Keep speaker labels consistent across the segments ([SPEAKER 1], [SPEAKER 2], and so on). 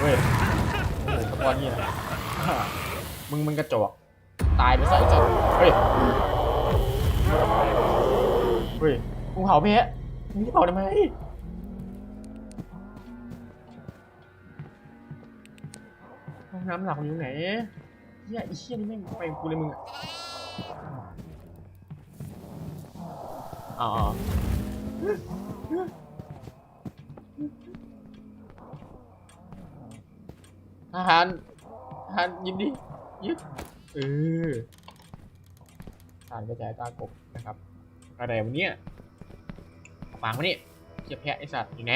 [SPEAKER 1] เฮ้ยโอ้โหตะกอนนี่นะมึงมึงกระจอกตายไปใส่จัดเฮ้ย เฮ้ยมึงเผาเพะมึงจะเผาทำไมห้องน้ำหลักมันอยู่ไหนเฮียไอ้เฮียนี่แม่งไปกับกูเลยมึงอะอ๋อ ทหารทหารยินดียึดเออทหารกระจายตากบนะครับ อะไรวันนี้วางมานี่เทียบแพะไอสัตว์อยู่ไหน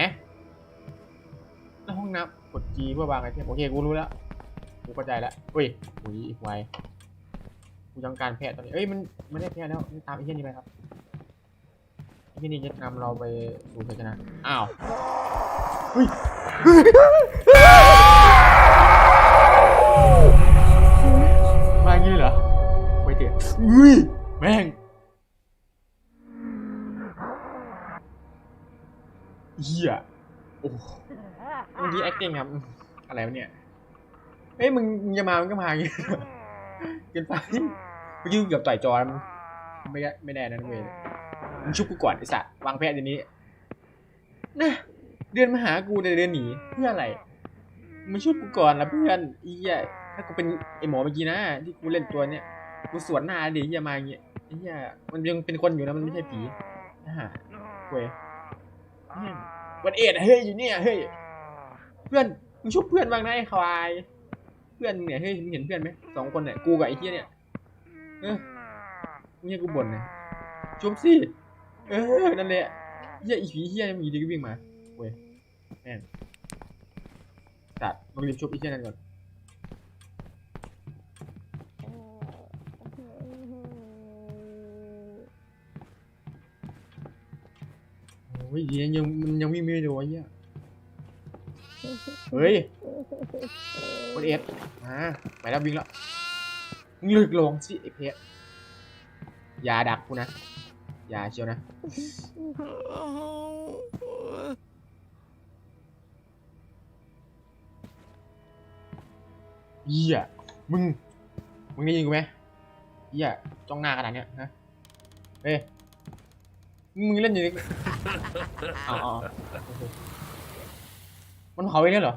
[SPEAKER 1] แล้วห้องน้ำกด G เพื่อวางไอเทมโอเคกูรู้แล้วกูเข้าใจแล้วเฮ้ยหุยอีกไวกูต้องการแพะตอนนี้เอ้ยมันมันได้แพะแล้วตามไอเหี้ยนี่ไปครับไอเหี้ยนี่จะนำเราไปสู่ชัยชนะอ้าวเฮ้ย อะอุ้ยแม่งเหี้ยโอ้เมื่อกี้ acting ครับอะไรวะเนี่ยเฮ้ยมึงมึงจะมามึงก็มาอย่างงี้เกินไปเมื่อกี้กูเกือบต่อยจอแล้วมึงไม่ได้ไม่ได้นะเว้ยมึงชุบกูก่อนไอสัตว์วางแผนเดี๋ยวนี้นะเดินมาหากูแต่เดินหนีเพื่ออะไรมึงชุบกูก่อนละเพื่อนอีเหี้ยถ้ากูเป็นไอหมอเมื่อกี้นะที่กูเล่นตัวเนี้ย กูสวนหน้าดิเหี้ยมาอย่างเงี้ยไอ้เหี้ยมันยังเป็นคนอยู่นะมันไม่ใช่ผีนะฮะเว้ยวันเอ็ดเฮ้ยอยู่เนี่ยเฮ้ยเพื่อนมึงชุบเพื่อนบ้างนะไอ้ควายเพื่อนเนี่ยเฮ้ยมึงเห็นเพื่อนไหมสองคนเนี่ยกูกับไอ้เฮียเนี่ยเออมึงให้กูบ่นเลยชุบสิเออนั่นแหละเฮียอีผีเฮียมันอยู่ดีก็วิ่งมาเว้ยแม่งตัดมึงรีบชุบไอ้เฮียนั่นก่อน โอ้ยยังยังมันยังวิ่งไม่โดนไอ้เฮียเฮ้ยวันเอ็ดมาไปแล้ววิ่งแล้วมึงเลึกลงสิไอ้เพชรอย่าดักกูนะอย่าเชียวนะเหี้ยมึง มึงได้ยินกูไหมเหี้ยจ้องหน้าขนาดเนี้ยฮะเฮ้ย มึงเล่นอยู่นี่อ๋ออ๋อโอเคมันเผาไปแล้วเหรอ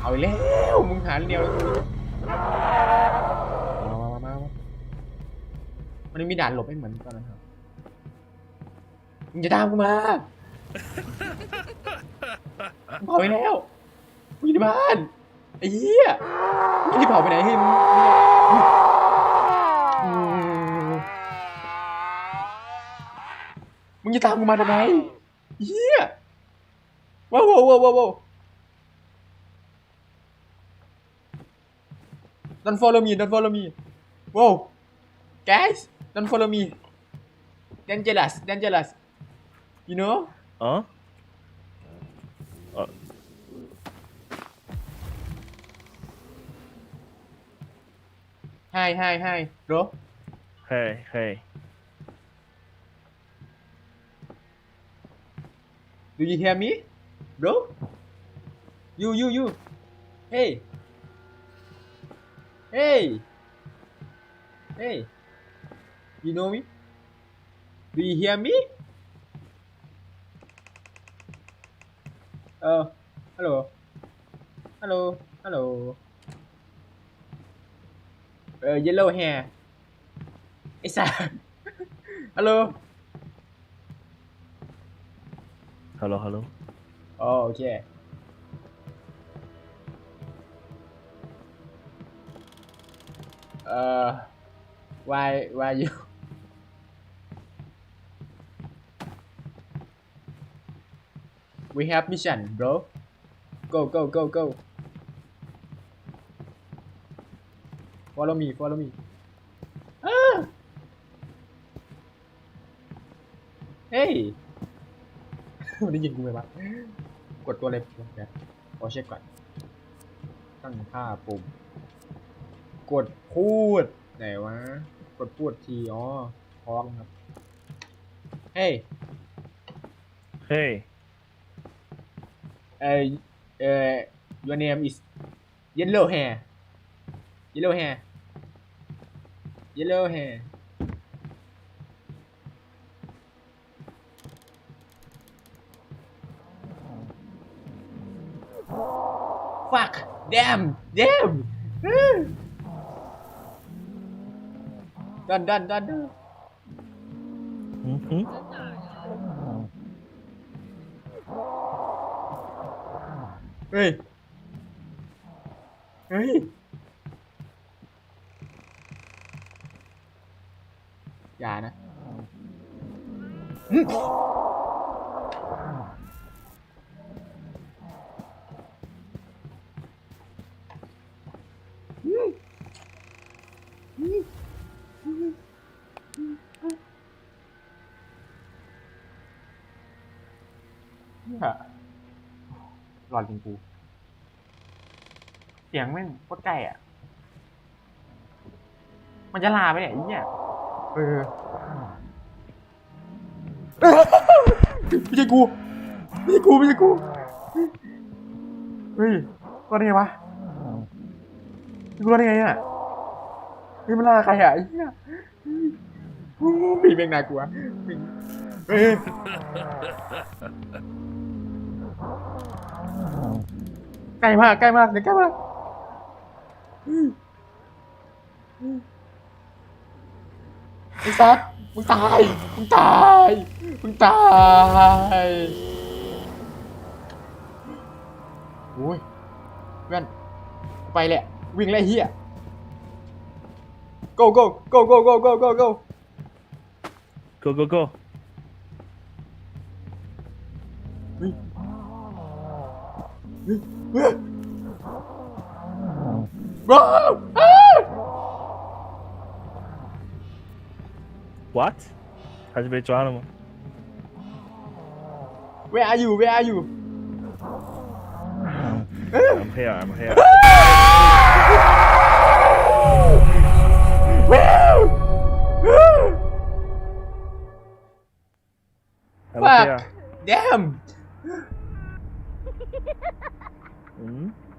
[SPEAKER 1] เผาไปแล้วมึงหาเดียวมามามามามามันมีด่านหลบไม่เหมือนตอนนั้นครับมึงจะตามกูมามึงเผาไปแล้วมึงอยู่ในบ้านไอ้เหี้ยมึงจะเผาไปไหนให้มึง จะตามกูมาทำไมเหี้ยว้าวว้าวว้าวว้าว don't follow me don't follow me wow guys don't follow me dangerous dangerous you know
[SPEAKER 2] Huh?
[SPEAKER 1] hi hi hi bro
[SPEAKER 2] Hey, hey.
[SPEAKER 1] Do you hear me, bro? You, you, you. Hey. Hey. Hey. You know me? Do you hear me? Oh, hello. Hello. Hello. Uh, yellow hair. ไอ้สัส Hello.
[SPEAKER 2] Hello, hello.
[SPEAKER 1] Oh, okay. Uh, why, why you? We have mission, bro. Go, go, go, go. Follow me, follow me. Ah! Hey! มันได้ยินกูไหมวะกดตัวอะไรเดี๋ยวขอเช็คก่อน ตั้งค่าปุ่ม กดพูด ไหนวะ กดพูดที อ๋อพ้องครับ เฮ้ย
[SPEAKER 2] Hey.
[SPEAKER 1] เอ่อเอ่อ your name is yellow hair yellow hair yellow hair fuck damn damn done done done done
[SPEAKER 2] Mm-hmm.
[SPEAKER 1] เฮ้ย เฮ้ย อย่านะ เนี่ยหลอนจริงกู เสียงแม่งโคตรใกล้อะ มันจะลาไปไหนเนี่ยเออไม่ใช่กูไม่ใช่กูไม่ใช่กู เฮ้ยรอดได้ไงวะกูรอดได้ไงอะเฮ้ยมันลาใครอะไอ้เหี้ยปีแม่งน่ากลัวเฮ้ย ใกล้มากใกล้มากเดี๋ยวใกล้มากไอ้ซัดมึงตายมึงตายมึงตายโอ้ยเพื่อนไปแหละ วิ่งไล่เฮีย go go go go go go go go
[SPEAKER 2] Go go go. What? How'd you drawn animal?
[SPEAKER 1] Where are you? Where are you?
[SPEAKER 2] I'm here, I'm here.
[SPEAKER 1] Fuck! Damn!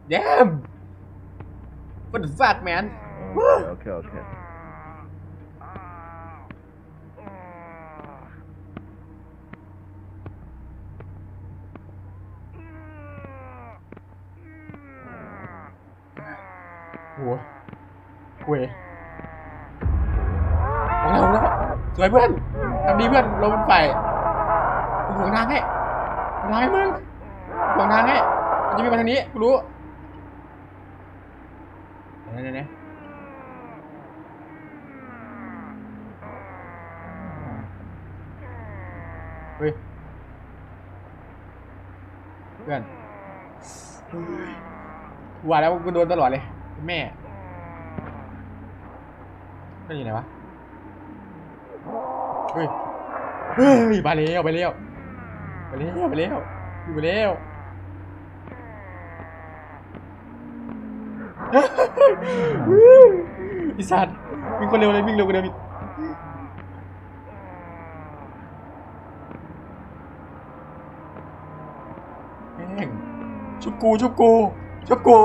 [SPEAKER 1] Damn! What the fuck, man?
[SPEAKER 2] Okay, okay, okay.
[SPEAKER 1] Ủa Quê Đó đâu đó Rồi Bươn Làm đi Bươn Lô bên phải Hướng thang ấy Hướng thang ấy Bươn Hướng thang ấy Mình จะมีมาทางนี้กูรู้ เดี๋ยวเดี๋ยวเฮ้ยเพื่อนเฮ้ยกูว่าแล้วกูโดนตลอดเลย แม่นั่อยู่ไหนวะ เฮ้ย เฮ้ยไปแล้วไปแล้วไปแล้วไปแล้วอยู่ไปแล้ว ไอีสัตว์วิ่งคนเร็วเลยวิ่งเร็วกว่าเดิมอีกแม่งชุบกูชุบกูชุบกู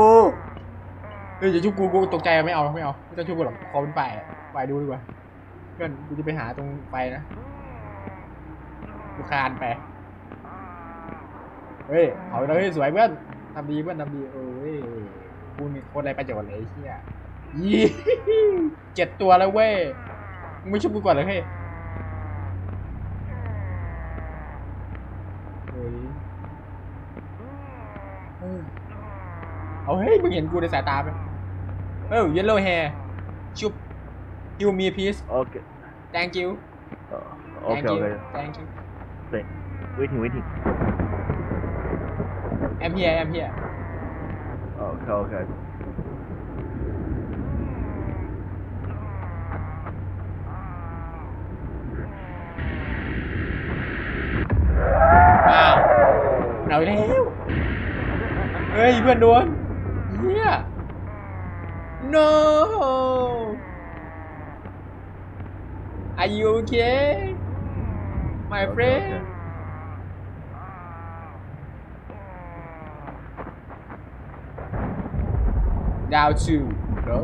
[SPEAKER 1] เฮ้ยอย่าชุบกูกูตกใจไม่เอาไม่เอาไม่ต้องชุบกูหรอกขอเป็นฝ่ายฝ่ายดูดีกว่าเพื่อนกูจะไปหาตรงไฟนะกูคานไปเฮ้ยเอาเลยสวยเพื่อนทำดีเพื่อนทำดีเอ้ย กูมีโคตรอะไรประโยชน์เลยไอ้เฮียยี่เจ็ดตัวแล้วเว้ยไม่ชอบกูก่อนเลยเฮ้ยเฮ้ยเอาเฮ้ยมึงเห็นกูในสายตาไหมเอ้ยเยลโล่แฮ
[SPEAKER 2] ร์ชุบ
[SPEAKER 1] ยูมี
[SPEAKER 2] พี
[SPEAKER 1] ซ
[SPEAKER 2] โอเค thank you Uh, okay,
[SPEAKER 1] thank you
[SPEAKER 2] okay. thank you Waiting, waiting.
[SPEAKER 1] I'm here I'm here
[SPEAKER 2] Oh, okay,
[SPEAKER 1] okay. อ้าวเอาอีกแล้วเฮ้ยเพื่อนโดนเฮีย no. Are you okay? My friend? Down two, bro.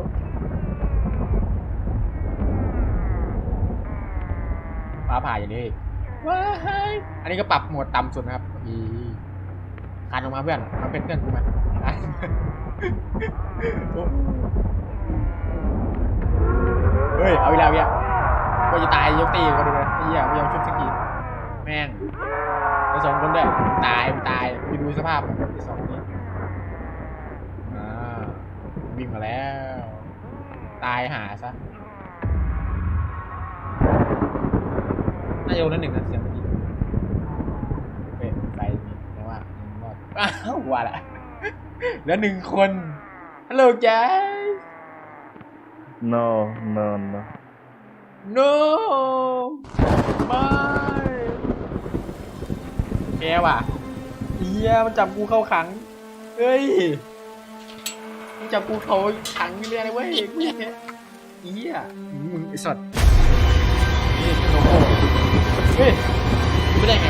[SPEAKER 1] มฟ้าผ่าอย่างนี้ว้ายอันนี้ก็ปรับโหมดต่ำสุดนะครับอีคานออกมาเพื่อนมาเป็นเพื่อนกูมาเฮ้ย เอาอีกแล้วเนี่ยกูจะตายยกตีก็ดูนะไอ้เหี้ยไม่ยอมชุบสกีแม่งผสมคนด้วยตายตายไปดูสภาพของสองนี้ วิ่งมาแล้ว ตายหาซะน่าจะโดนนั่นหนึ่งนะเสียงเมื่อกี้เฮ้ยไฟมีแต่ว่ายังรอดอ้าวว่าละเหลือหนึ่งคนฮัลโหลแจ๊
[SPEAKER 2] no no no
[SPEAKER 1] no ไม่แกว่ะเฮียมันจับกูเข้าขัง เฮ้ยมัน จับกูเขาขังอยู่เลยนะเว้ยกูแค่เฮียมึงไอ้สัตว์นี่เป็นโลโก้เฮ้ยกูไม่ได้ไง